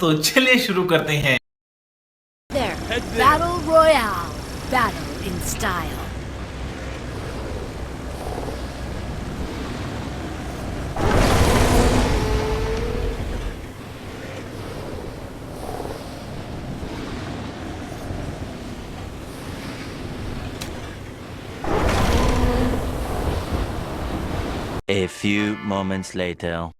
तो चलिए शुरू करते हैं There. Battle Royale. Battle in style. A few moments later.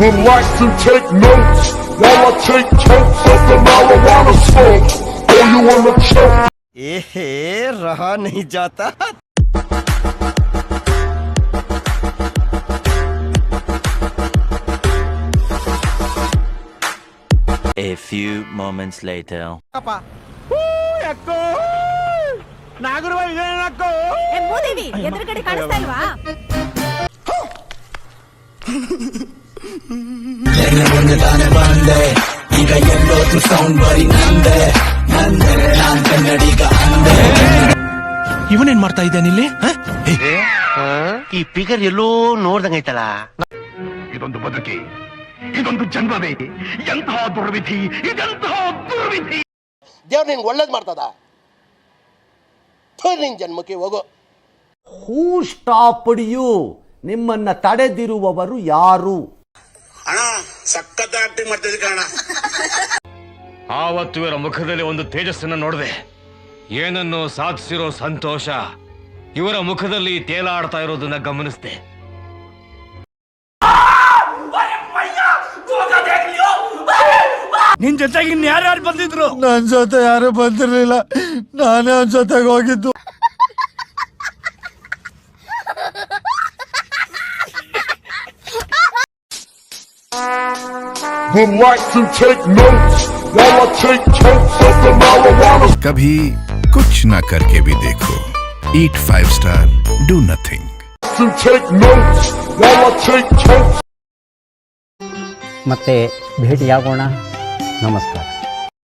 would like to take notes while I take totes of the marijuana smoke. Oh, you wanna choke? एहे रहा नहीं जाता A few moments later. ಏ ಮೂದೇವಿ ಎದುರುಗಡೆ ಕಾಣಿಸ್ತಾ ಇಲ್ವಾ ಇವನೇನ್ ಮಾಡ್ತಾ ಇದ್ದಾನೆ ಇಲ್ಲಿ? ಈ ಫಿಗರ್ ಎಲ್ಲೋ ನೋಡ್ದಂಗೈತಲ್ಲ ಇದೊಂದು ಬದುಕಿ ಇದೊಂದು ಜನ್ಮವೇ ಎಂತಹ ದುರ್ವಿಧಿ ಇದೆಂತಹ ದುರ್ವಿಧಿ? ದೇವ್ರು ನಿಂಗೆ ಒಳ್ಳೇದು ಮಾಡ್ತದ? ನಿನ್ ಜನ್ಮಕ್ಕೆ ಹೋಗು. ಹೂ ಸ್ಟಾಪ್ ಯು ನಿಮ್ಮನ್ನ ತಡೆದಿರುವವರು ಯಾರು? ಆವತ್ತು ಇವರ ಮುಖದಲ್ಲಿ ಒಂದು ತೇಜಸ್ಸನ್ನ ನೋಡಿದೆ. ಏನನ್ನು ಸಾಧಿಸಿರೋ ಸಂತೋಷ ಇವರ ಮುಖದಲ್ಲಿ ತೇಲಾಡ್ತಾ ಇರೋದನ್ನ ಗಮನಿಸಿದೆ. ನಿನ್ ಜೊತೆಗೆ ಇನ್ ಯಾರ್ಯಾರು ಬಂದಿದ್ರು? ನನ್ ಜೊತೆ ಯಾರು ಬಂದಿರ್ಲಿಲ್ಲ. ನಾನೇ ಅವನ ಜೊತೆಗೆ ಹೋಗಿದ್ದು. कभी कुछ ना करके भी देखो eat five star do nothing to take notes while I take totes ಮತ್ತೆ ಭೇಟಿಯಾಗೋಣ ನಮಸ್ಕಾರ